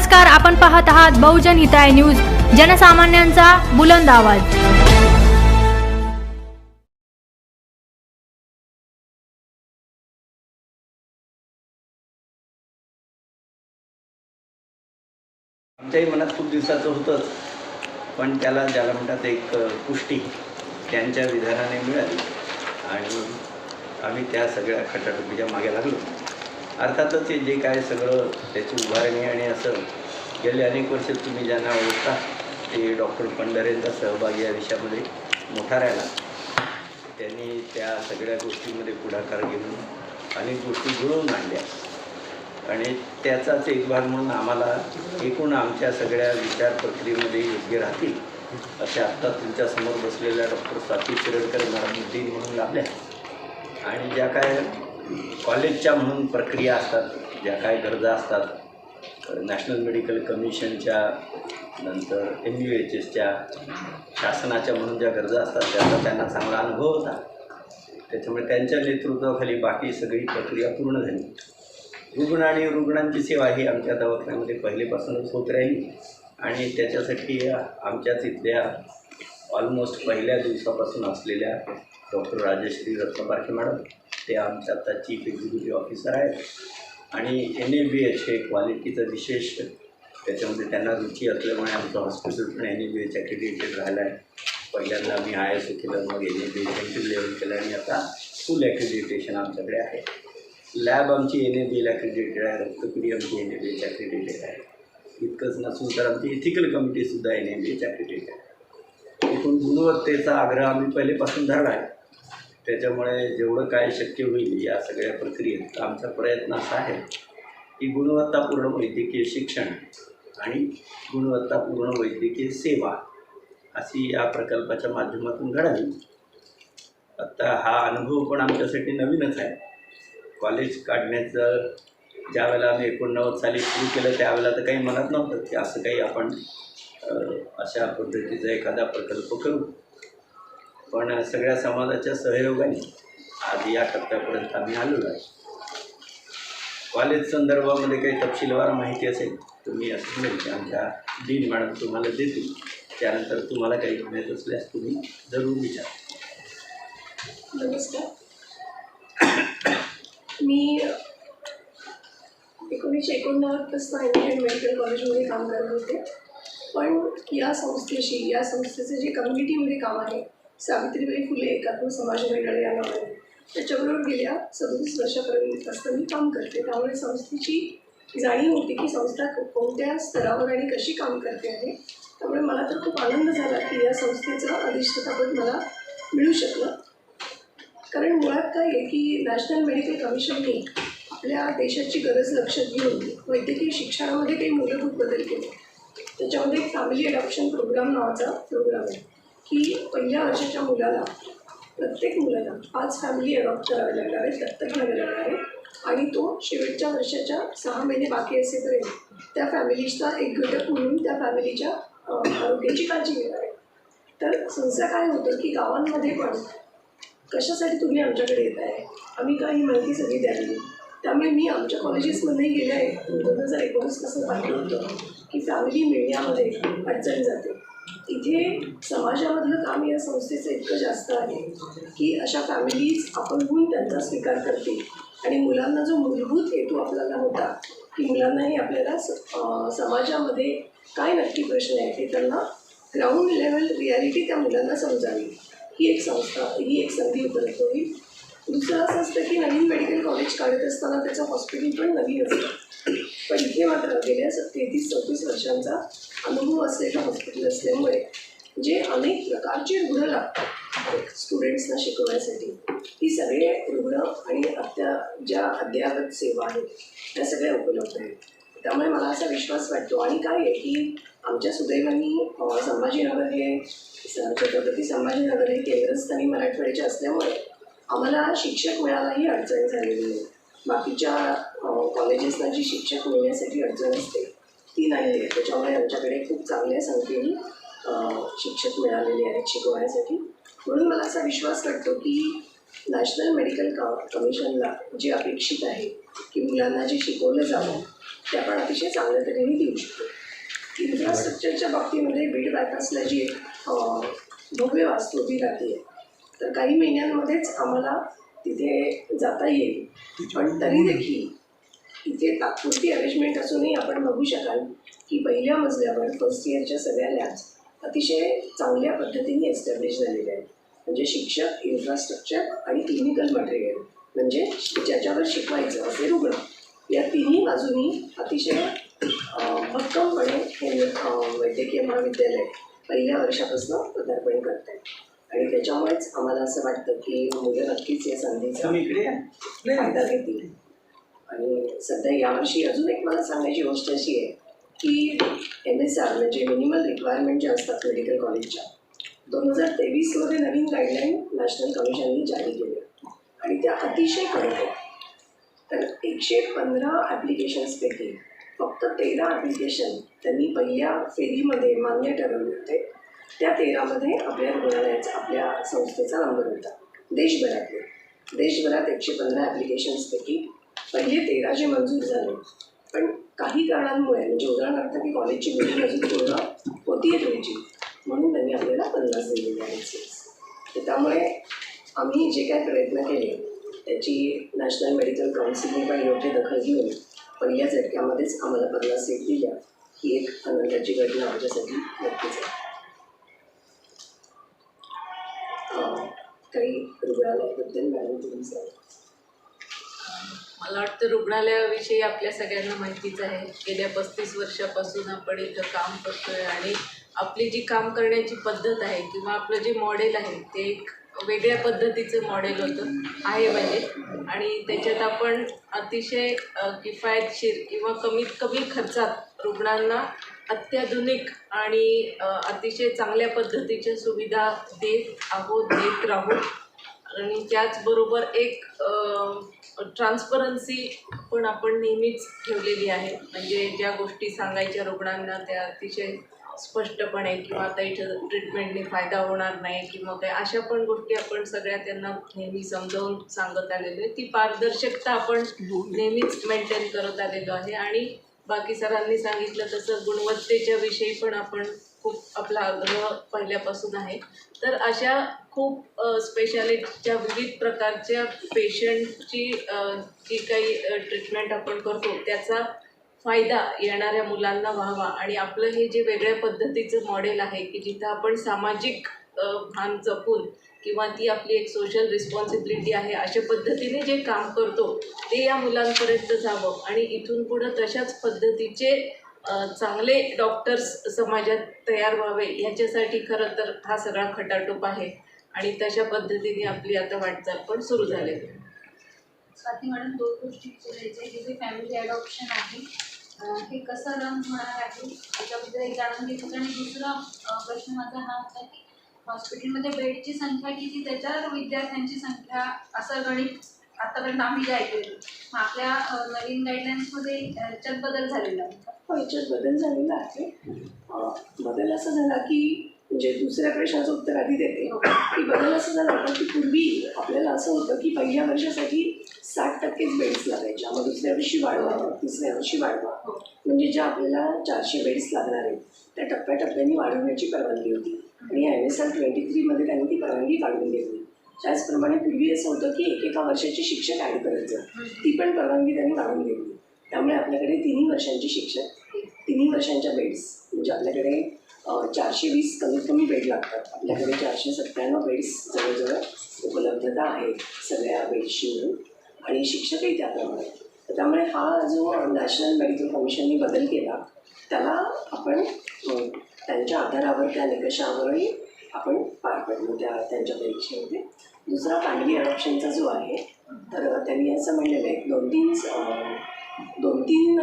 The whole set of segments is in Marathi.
नमस्कार आपण पाहत आहात बहुजन हिताय न्यूज जनसामान्यांचा बुलंद आवाज. आमच्याही मनात खूप दिवसाचं होतंच पण त्याला ज्याला म्हणतात एक पुष्टी त्यांच्या विधानाने मिळाली. आणि आम्ही त्या सगळ्या खटाटोपीच्या मागे लागलो. अर्थातच हे जे काय सगळं त्याची उभारणी आणि असं गेले अनेक वर्ष तुम्ही ज्यांना ओळखता ते डॉक्टर पंढरेंचा सहभाग या विषयामध्ये मोठा राहिला. त्यांनी त्या सगळ्या गोष्टींमध्ये पुढाकार घेऊन अनेक गोष्टी जुळवून आणल्या. आणि त्याचाच एक भाग म्हणून आम्हाला एकूण आमच्या सगळ्या विचार प्रक्रियेमध्ये योग्य राहतील असे आत्ता तुमच्यासमोर बसलेल्या डॉक्टर स्वाती शिरडकर मॅडम म्हणून लाभल्या. आणि ज्या काय कॉलेजच्या म्हणून प्रक्रिया असतात ज्या काय गरजा असतात नॅशनल मेडिकल कमिशनच्या नंतर एम यू एच एसच्या शासनाच्या म्हणून ज्या गरजा असतात त्याचा त्यांना चांगला अनुभव होता. त्याच्यामुळे त्यांच्या नेतृत्वाखाली बाकी सगळी प्रक्रिया पूर्ण झाली. रुग्ण आणि रुग्णांची सेवा ही आमच्या दवाखान्यामध्ये पहिलेपासूनच होत राहिली. आणि त्याच्यासाठी आमच्याच इथल्या ऑलमोस्ट पहिल्या दिवसापासून असलेल्या डॉक्टर राजेश्री रत्नपारखे मॅडम ते आमचे आता चीफ एक्झिक्युटिव्ह ऑफिसर आहेत. आणि एन ए बी एच हे क्वालिटीचं विशेष त्याच्यामध्ये त्यांना रुची असल्यामुळे आमचं हॉस्पिटल पण एन ए बी एच ॲक्रेडिटेड राहिलं आहे पहिल्यांदा आम्ही आय एस ओ केलं मग N A B H entry level केलं आणि आता फुल ॲक्रेडिटेशन आमच्याकडे आहे. लॅब आमची एन ए बी एल ॲक्रेडिटेड आहे रक्तपिढी आमची N A B H accredited आहे. इतकंच नसून तर आमची ethical कमिटीसुद्धा N A B H accredited आहे. एकूण गुणवत्तेचा आग्रह आम्ही पहिलेपासून धरला आहे त्याच्यामुळे जेवढं काय शक्य होईल या सगळ्या प्रक्रियेत आमचा प्रयत्न असा आहे की गुणवत्तापूर्ण वैद्यकीय शिक्षण आणि गुणवत्तापूर्ण वैद्यकीय सेवा अशी या प्रकल्पाच्या माध्यमातून घडावी. आता हा अनुभव पण आमच्यासाठी नवीनच आहे. कॉलेज काढण्याचं ज्यावेळेला आम्ही एकोणनव्वद साली सुरू केलं त्यावेळेला तर काही म्हणत नव्हतं की असं काही आपण अशा पद्धतीचा एखादा प्रकल्प करू. पण सगळ्या समाजाच्या सहयोगाने आज या टप्प्यापर्यंत आम्ही आलेलो आहे. कॉलेज संदर्भामध्ये काही तपशीलवार माहिती असेल तुम्ही असं म्हणेल की आमच्या डीन मॅडम तुम्हाला देतील. त्यानंतर तुम्हाला काही माहीत असल्यास तुम्ही जरूर विचारा. नमस्कार. मी एकोणीसशे एकोणनव्वदपासून इंडियन मेडिकल कॉलेजमध्ये काम करत होते. पण या संस्थेशी या संस्थेचं जे कम्युनिटीमध्ये काम आहे सावित्रीबाई फुले एकात्म समाज मंडळ या नावाने. त्याच्याबरोबर गेल्या सदोतीस वर्षापर्यंत असतं मी काम करते. त्यामुळे संस्थेची जाणीव होती की संस्था कोणत्या स्तरावर आणि कशी काम करते आहे. त्यामुळे मला तर खूप आनंद झाला की या संस्थेचं अधिष्ठातापद मला मिळू शकलं. कारण मुळात काय आहे की नॅशनल मेडिकल कमिशनने आपल्या देशाची गरज लक्षात घेऊन वैद्यकीय शिक्षणामध्ये काही मूलभूत बदल केले. त्याच्यामध्ये एक फॅमिली अडॉप्शन प्रोग्राम नावाचा प्रोग्राम आहे. की पहिल्या वर्षाच्या मुलाला प्रत्येक मुलाला पाच फॅमिली अडॉप्ट करावे लागणार आहे दत्तक घ्यावे लागणार आहे. आणि तो शेवटच्या वर्षाच्या सहा महिने बाकी असेपर्यंत त्या फॅमिलीचा एक घटक म्हणून त्या फॅमिलीच्या आरोग्याची काळजी घेणार आहे. तर संस्था काय होतं की गावांमध्ये पण कशासाठी तुम्ही आमच्याकडे येत आहे? आम्ही काय ही माहिती सगळी द्यावी. त्यामुळे मी आमच्या कॉलेजेसमध्ये गेल्या दोन हजार एकोणीसपासून पाहिलं होतं की फॅमिली मिळण्यामध्ये अडचण जाते. इथे समाजामधलं काम या संस्थेचं इतकं जास्त आहे की अशा फॅमिलीज आपण होऊन त्यांचा स्वीकार करतील. आणि मुलांना जो मूलभूत हेतू आपल्याला होता की मुलांनाही आपल्याला स- समाजामध्ये काय नक्की प्रश्न आहे ते त्यांना ग्राउंड लेवल रियालिटी त्या मुलांना समजावी. ही एक संस्था ही एक संधी उपलब्ध होईल. दुसरं असं असतं की नवीन मेडिकल कॉलेज काढत असताना त्याचं हॉस्पिटल पण नवीन असतं. पण इथे मात्र गेल्या तेहतीस चौतीस वर्षांचा अनुभव असलेलं हॉस्पिटल असल्यामुळे जे अनेक प्रकारचे रुग्ण लागतात स्टुडंट्सना शिकवण्यासाठी ही सगळे रुग्ण आणि अत्या ज्या अद्ययावत सेवा आहेत त्या सगळ्या उपलब्ध आहेत. त्यामुळे मला असा विश्वास वाटतो. आणि काय आहे की आमच्या सुदैवानी संभाजीनगर हे छत्रपती संभाजीनगर हे केंद्रस्थानी मराठवाड्याचे असल्यामुळे आम्हाला शिक्षक मिळायला ही अडचण झालेली आहे. बाकीच्या कॉलेजेसला जी शिक्षक मिळण्यासाठी अडचण असते ती नाही आहे. त्याच्यामुळे आमच्याकडे खूप चांगल्या संख्येने शिक्षक मिळालेले आहेत शिकवण्यासाठी. म्हणून मला असा विश्वास वाटतो की नॅशनल मेडिकल क कमिशनला जे अपेक्षित आहे की मुलांना जे शिकवलं जावं ते आपण अतिशय चांगल्या तऱ्हेने देऊ शकतो. इन्फ्रास्ट्रक्चरच्या बाबतीमध्ये बीड बायपासला जी एक भव्य वास्तू उभी राहते तर काही महिन्यांमध्येच आम्हाला तिथे जाता येईल. पण तरी देखील इथे तात्पुरती अरेंजमेंट असूनही आपण बघू शकाल की पहिल्या मजल्यावर फर्स्ट इयरच्या सगळ्या लॅब्स अतिशय चांगल्या पद्धतीने एस्टॅब्लिश झालेल्या आहेत. म्हणजे शिक्षक इन्फ्रास्ट्रक्चर आणि क्लिनिकल मटेरियल म्हणजे ज्याच्यावर शिकवायचं असे रुग्ण. या तिन्ही बाजूनी अतिशय भक्कमपणे हे वैद्यकीय महाविद्यालय पहिल्या वर्षापासून पदार्पण करत आहे त्याच्यामुळेच आम्हाला असं वाटतं की मुलं नक्कीच या संधीचा. फायदा घेतील. आणि सध्या यावर्षी अजून एक मला सांगायची गोष्ट अशी आहे की एम एस आर म्हणजे मिनिमल रिक्वायरमेंट ज्या असतात मेडिकल कॉलेजच्या दोन हजार तेवीसमध्ये नवीन गाईडलाईन नॅशनल कमिशनने जारी केल्या आणि त्या अतिशय कडक आहेत. तर एकशे पंधरा ॲप्लिकेशन्सपैकी फक्त तेरा ॲप्लिकेशन त्यांनी पहिल्या फेरीमध्ये मान्य ठरवले होते. त्या तेरामध्ये आपल्या रुग्णालयाचा आपल्या संस्थेचा नंबर होता. देशभरातले. देशभरात एकशे पंधरा ॲप्लिकेशन्सपैकी पहिले तेरा जे मंजूर झाले. पण काही कारणांमुळे म्हणजे उदाहरणार्थ की कॉलेजची बिल्डिंग अजून पूर्ण होती आहे तुमची म्हणून त्यांनी आपल्याला पन्नास दिलेले आहेत. तर त्यामुळे आम्ही जे काय प्रयत्न केले त्याची नॅशनल मेडिकल काउन्सिलने पण योग्य दखल घेऊन पहिल्या झटक्यामध्येच आम्हाला पन्नास सीट दिल्या. ही एक आनंदाची घटना आमच्यासाठी नक्कीच आहे. काही रुग्णालयाबद्दल मॅडम तुम्ही मला वाटतं रुग्णालयाविषयी आपल्या सगळ्यांना माहितीच आहे. गेल्या पस्तीस वर्षापासून आपण इथं काम करतोय आणि आपली जी काम करण्याची पद्धत आहे किंवा आपलं जे मॉडेल आहे ते एक वेगळ्या पद्धतीचं मॉडेल होतं आहे म्हणजे. आणि त्याच्यात आपण अतिशय किफायतशीर किंवा कमीत कमी खर्चात रुग्णांना अत्याधुनिक आणि अतिशय चांगल्या पद्धतीच्या सुविधा देत आहोत देत राहू. आणि त्याचबरोबर एक ट्रान्सपरन्सी पण आपण नेहमीच ठेवलेली आहे. म्हणजे ज्या गोष्टी सांगायच्या रुग्णांना त्या अतिशय स्पष्टपणे किंवा आता इथं ट्रीटमेंटने फायदा होणार नाही किंवा काय अशा पण गोष्टी आपण सगळ्या त्यांना नेहमी समजावून सांगत आलेलो आहे. ती पारदर्शकता आपण नेहमीच मेंटेन करत आलेलो आहे. आणि बाकी सरांनी सांगितलं तसं गुणवत्तेच्या विषयी पण आपण खूप आपला आग्रह पहिल्यापासून आहे. तर अशा खूप स्पेशालिटीच्या विविध प्रकारच्या पेशंटची जी काही ट्रीटमेंट आपण करतो त्याचा फायदा येणाऱ्या मुलांना व्हावा. आणि आपलं हे जे वेगळ्या पद्धतीचं मॉडेल आहे की जिथं आपण सामाजिक भान जपून किंवा ती आपली एक सोशल रिस्पॉन्सिबिलिटी आहे अशा पद्धतीने जे काम करतो ते या मुलांपर्यंत जावं. आणि इथून पुढं तशाच पद्धतीचे चांगले डॉक्टर्स समाजात तयार व्हावे ह्याच्यासाठी खरं तर हा सगळा खटाटोप आहे. आणि तशा पद्धतीने आपली आता वाटचाल पण सुरू झाली स्वाती मॅडम दोन गोष्टी विचारायच्या आहे. हे जे फॅमिली अडॉप्शन आहे हे कसं रन होणार आहे? त्याच्याबद्दल एक जाणून घेतलं. आणि दुसरा प्रश्न माझा हा होता की हॉस्पिटलमध्ये बेडची संख्या किती त्याच्यावर विद्यार्थ्यांची संख्या असं गणित आतापर्यंत आम्ही जे ऐकलेलं. मग आपल्या नवीन गाईडलाईन्समध्ये याच्यात बदल झालेला? हो याच्यात बदल झालेला आहे. बदल असा झाला की म्हणजे दुसऱ्या प्रश्नाचं उत्तर आधी देते की बदल असं झाला होता की पूर्वी आपल्याला असं होतं की पहिल्या वर्षासाठी साठ टक्केच बेड्स लागायच्या मग दुसऱ्या वर्षी वाढवा तिसऱ्या वर्षी वाढवा. म्हणजे ज्या आपल्याला चारशे बेड्स लागणार आहेत त्या टप्प्याटप्प्याने वाढवण्याची परवानगी होती. आणि एम एस आर ट्वेंटी थ्रीमध्ये त्यांनी ती परवानगी काढून घेतली. त्याचप्रमाणे पूर्वी असं होतं की एकेका वर्षाची शिक्षक ॲड करायचं. ती पण परवानगी त्यांनी काढून घेतली. त्यामुळे आपल्याकडे तिन्ही वर्षांची शिक्षक तिन्ही वर्षांच्या बेड्स म्हणजे आपल्याकडे चारशे वीस कमीत कमी बेड लागतात. आपल्याकडे चारशे सत्त्याण्णव बेड्स जवळजवळ उपलब्धता आहे सगळ्या बेड्सची मिळून आणि शिक्षकही त्याप्रमाणे. तर त्यामुळे हा जो नॅशनल मेडिकल कमिशनने बदल केला त्याला आपण त्यांच्या आधारावर त्या निकषावरही आपण पार पडलो त्या त्यांच्या परीक्षेमध्ये. दुसरा फॅमिली अडॉप्शनचा जो आहे तर त्यांनी असं म्हणलेलं आहे दोन तीन दोन तीन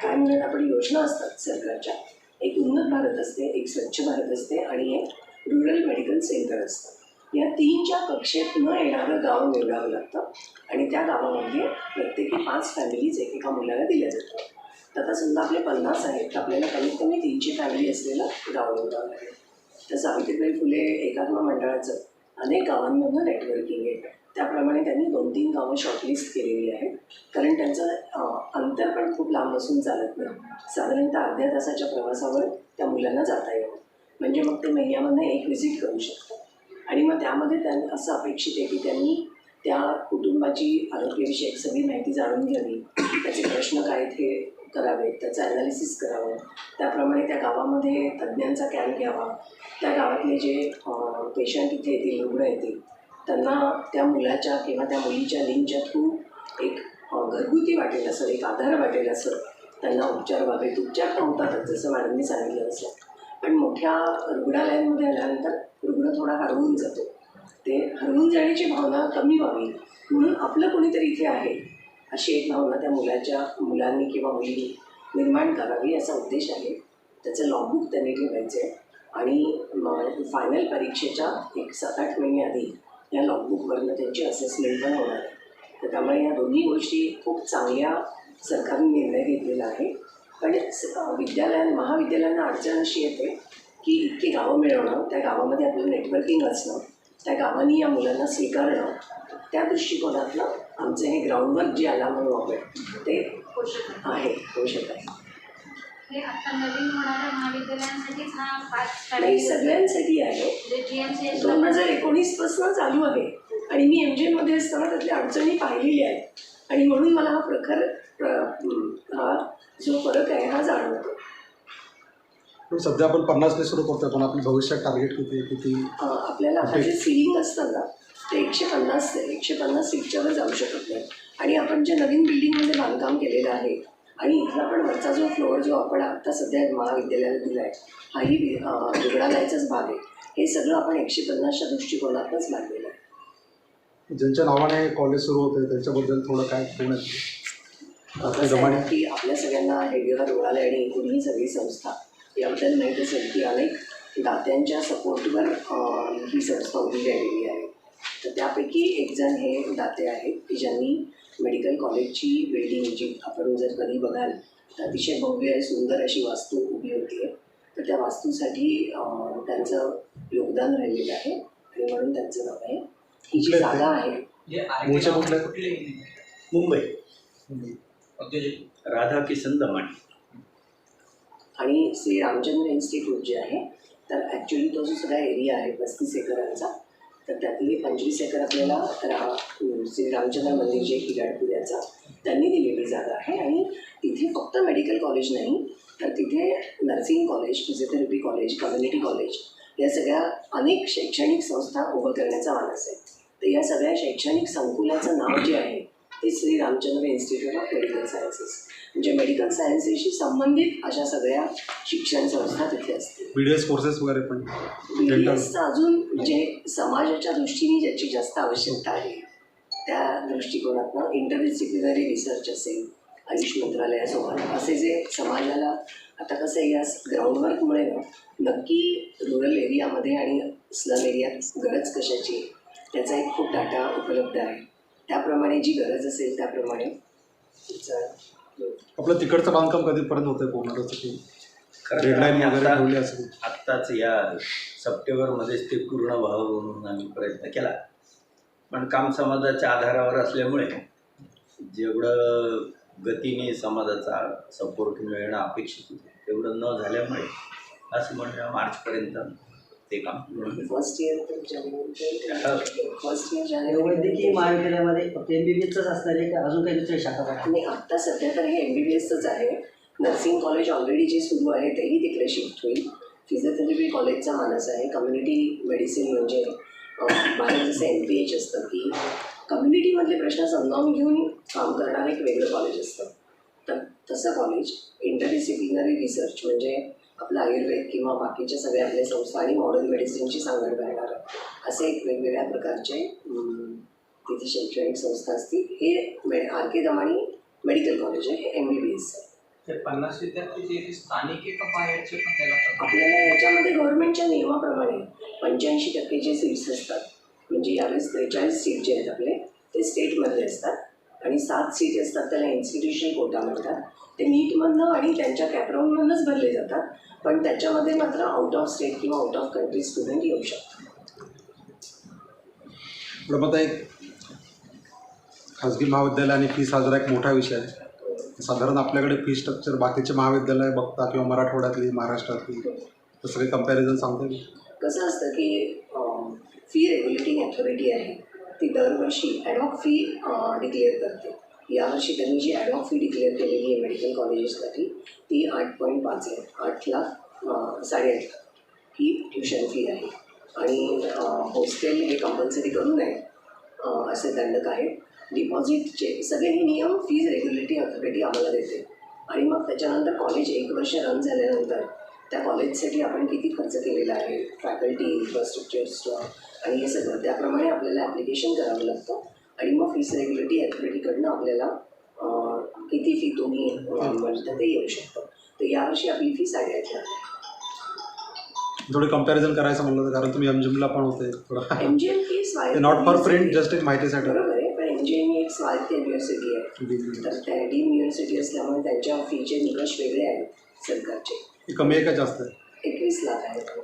काय म्हणून आपण योजना असतात सरकारच्या. एक उन्नत भारत असते एक स्वच्छ भारत असते आणि एक रुरल मेडिकल सेंटर असतं. या तीनच्या कक्षेत न येणारं गाव निवडावं लागतं आणि त्या गावामध्ये प्रत्येकी पाच फॅमिलीज एकेका मुलाला दिल्या जातात. तर आता समजा आपले पन्नास आहेत तर आपल्याला कमीत कमी तीनशे फॅमिली असलेलं गाव निवडावं लागेल. तर सावित्रीबाई फुले एकात्म मंडळाचं अनेक गावांमधनं नेटवर्किंग आहे. त्याप्रमाणे त्यांनी दोन तीन गावं शॉर्टलिस्ट केलेली आहेत. कारण त्यांचं अंतर पण खूप लांब असून चालत नाही. साधारणतः अर्ध्या तासाच्या प्रवासावर त्या मुलांना जाता यावं म्हणजे मग ते महिन्यामधनं एक व्हिजिट करू शकतात. आणि मग त्यामध्ये त्यां असं अपेक्षित आहे की त्यांनी त्या कुटुंबाची आरोग्यविषयक सगळी माहिती जाणून घ्यावी. त्याचे प्रश्न काय ते करावेत त्याचं ॲनालिसिस करावं. त्याप्रमाणे त्या गावामध्ये तज्ज्ञांचा कॅम्प घ्यावा. त्या गावातले जे पेशंट इथे येतील रुग्ण येतील त्यांना त्या मुलाच्या किंवा त्या मुलीच्या लिंकच्या थ्रू एक घरगुती वाटेल असं एक आधार वाटेल असं त्यांना उपचार व्हावेत उपचार तर होतातच जसं मॅडमनी सांगितलं असं पण मोठ्या रुग्णालयांमध्ये आल्यानंतर रुग्ण थोडा हरवून जातो. ते हरवून जाण्याची भावना कमी व्हावी. म्हणून आपलं कोणीतरी इथे आहे अशी एक भावना त्या मुलाच्या मुलांनी किंवा मुलींनी निर्माण करावी असा उद्देश आहे. त्याचं लॉगबुक त्यांनी ठेवायचं आहे आणि फायनल परीक्षेच्या एक सात आठ महिने आधी या लॉगबुकवरनं त्यांची असेसमेंट पण होणार आहे. तर त्यामुळे या दोन्ही गोष्टी खूप चांगल्या सरकारने निर्णय घेतलेला आहे. पण विद्यालयां महाविद्यालयांना अडचण अशी येते की इतकी गावं मिळवणं त्या गावामध्ये आपलं नेटवर्किंग असणं त्या गावांनी या मुलांना स्वीकारणं. त्या दृष्टिकोनातनं आमचं हे ग्राउंडवर्क जे आला म्हणून आपण ते आहे पोषक आहे. हे आता नवीन होणाऱ्या महाविद्यालयांसाठीच हा पाच नाही सगळ्यांसाठी आहे. दोन हजार एकोणीसपासून चालू आहे. आणि मी एम जे मध्ये असताना त्यातल्या अडचणी पाहिलेल्या आहेत. आणि म्हणून मला हा प्रखर प्र- जो फरक आहे हा जाणवतो. सध्या आपण पन्नासने सुरू करतोय पण आपली भविष्यात टार्गेट किती? किती? आपल्याला आता जे सिलिंग असतं ना ते एकशे पन्नास एकशे पन्नास सीटच्यावर जाऊ शकत नाही. आणि आपण जे नवीन बिल्डिंगमध्ये बांधकाम केलेलं आहे आणि इथला पण वरचा जो फ्लोअर जो आपण आत्ता सध्या महाविद्यालयाला दिला आहे हाही रुग्णालयाचाच भाग आहे. हे सगळं आपण एकशे पन्नासच्या दृष्टिकोनातच बांधलेलं आहे. ज्यांच्या नावाने कॉलेज सुरू होते त्याच्याबद्दल थोडं काय की आपल्या सगळ्यांना हेडिओर रुग्णालय आणि एकूण ही सगळी संस्था याबद्दल माहीत असेल की अनेक दात्यांच्या सपोर्टवर ही संस्था उभी राहिलेली आहे. तर त्यापैकी एक जण हे दाते आहेत की ज्यांनी मेडिकल कॉलेजची बिल्डिंग जी आपण जर कधी बघाल तर अतिशय भव्य सुंदर अशी वास्तू उभी होती. आहे तर त्या वास्तूसाठी त्यांचं योगदान राहिलेलं आहे आणि म्हणून त्यांचं नाव आहे. ही जी? जागा आहे? मुंबई. राधा किसन दमाणी आणि श्री रामचंद्र इन्स्टिट्यूट जे आहे तर ॲक्च्युली तो जो सगळा एरिया आहे पस्तीस एकरांचा तर त्यातली पंचवीस एकर आपल्याला रा श्री रामचंद्र मंदिर जे किराडपुऱ्याचा त्यांनी दिलेली जागा आहे. आणि तिथे फक्त मेडिकल कॉलेज नाही तर तिथे nursing college physiotherapy college community college या सगळ्या अनेक शैक्षणिक संस्था उभं करण्याचा मानस आहे. तर या सगळ्या शैक्षणिक संकुलाचं नाव जे आहे ते Shri Ramachandra institute of medical sciences म्हणजे मेडिकल सायन्सेसशी संबंधित अशा सगळ्या शिक्षण संस्था तिथे असतील. बी डी एस कोर्सेस वगैरे पण बी Dental. एसचं अजून म्हणजे समाजाच्या दृष्टीने ज्याची जास्त आवश्यकता आहे त्या दृष्टिकोनातनं इंटरडिसिप्लिनरी रिसर्च असेल आयुष मंत्रालयासोबत असे जे समाजाला आता कसं आहे या ग्राउंडवर्कमुळे ना नक्की रुरल एरियामध्ये आणि स्लम एरियात गरज कशाची त्याचा एक खूप डाटा उपलब्ध आहे. त्याप्रमाणे जी गरज असेल त्याप्रमाणे. आपलं तिकडचं बांधकाम कधीपर्यंत होतंय पूर्ण? आत्ताच या सप्टेंबरमध्येच ते पूर्ण व्हावं म्हणून आम्ही प्रयत्न केला. पण काम समाजाच्या आधारावर असल्यामुळे जेवढं गतीने समाजाचा सपोर्ट मिळणं अपेक्षित होतं तेवढं न झाल्यामुळे असं म्हणलं मार्चपर्यंत ते काम. फर्स्ट इयर फर्स्ट इयर वैद्यकीय महाविद्यालयामध्ये फक्त एम बी बी एसच असणार आहे का अजून काही दुसऱ्या शाखा आणि आत्ता सध्या तर हे एम बी बी एसचंच आहे. नर्सिंग कॉलेज ऑलरेडी जे सुरू आहे तेही तिकडे शिफ्ट होईल. फिजिओथेरपी कॉलेजचा मानस आहे. कम्युनिटी मेडिसिन म्हणजे बाहेर जसं एम पी एच असतं की कम्युनिटीमधले प्रश्न समजावून घेऊन काम करणारं एक वेगळं कॉलेज असतं. तर तसं कॉलेज इंटरडिसिप्लिनरी रिसर्च म्हणजे आपलं आयुर्वेद किंवा बाकीच्या सगळ्या आपल्या संस्था आणि मॉडर्न मेडिसिनची सांगड घालणारं असे एक वेगवेगळ्या प्रकारचे तिथे शैक्षणिक संस्था असतील. हे मे R K Damani medical college आहे हे एम बी बी एस आहे. पन्नास विद्यार्थी स्थानिक? आपल्याला याच्यामध्ये गव्हर्नमेंटच्या नियमाप्रमाणे पंच्याऐंशी टक्के जे सीट्स असतात म्हणजे यावेळेस त्रेचाळीस सीट जे आहेत आपले ते स्टेटमधले असतात. आणि सात सीट असतात त्याला इन्स्टिट्यूशनल कोटा म्हणतात. ते नीटमधनं आणि त्यांच्या कॅपराऊंडमधनंच भरले जातात. पण त्याच्यामध्ये मात्र आउट ऑफ स्टेट किंवा आउट ऑफ कंट्री स्टुडंट येऊ शकतात. एक खाजगी महाविद्यालय आणि फीस हा जरा एक मोठा विषय आहे. साधारण आपल्याकडे फी स्ट्रक्चर बाकीचे महाविद्यालय बघता किंवा मराठवाड्यातली महाराष्ट्रातली तसं काही कंपॅरिझन सांगता कसं असतं की फी रेग्युलेटिंग अथॉरिटी आहे ती दरवर्षी ॲडॉक फी डिक्लेअर करते. यावर्षी त्यांनी जी ॲडॉक फी डिक्लेअर केलेली आहे मेडिकल कॉलेजेससाठी ती आठ पॉईंट पाच आहे आठ लाख साडेआठ लाख ही ट्युशन फी आहे. आणि हॉस्टेल हे कंपल्सरी करू नये असे दंडक आहेत. डिपॉझिटचे सगळे हे नियम फीज रेग्युलेटरी अथॉरिटी आम्हाला देते. आणि मग त्याच्यानंतर कॉलेज एक वर्ष रन झाल्यानंतर त्या कॉलेजसाठी आपण किती खर्च केलेला आहे? फॅकल्टी इन्फ्रास्ट्रक्चर आणि हे सगळं. त्याप्रमाणे आपल्याला ॲप्लिकेशन करावं लागतं. आणि मग फीस रेग्युलेटरी अथॉरिटीकडनं आपल्याला किती फी तुम्ही ते येऊ शकतं. तर यावर्षी आपली फी साडेआठ लाख आहे थोडी कंपॅरिझन करायचं म्हणलं तर कारण तुम्ही एमजिमला पण होते थोडं. एम जी एम ही स्वायत्त नॉट फॉर प्रिंट जस्ट एक माहितीसाठी. बरोबर आहे पण एम जी एम ही एक स्वायत्त युनिव्हर्सिटी आहे. तर त्या डीम युनिव्हर्सिटी असल्यामुळे त्यांच्या फीचे निकष वेगळे आहेत सरकारचे. कमी आहे का जास्त? आहे एकवीस लाख त्यांचे.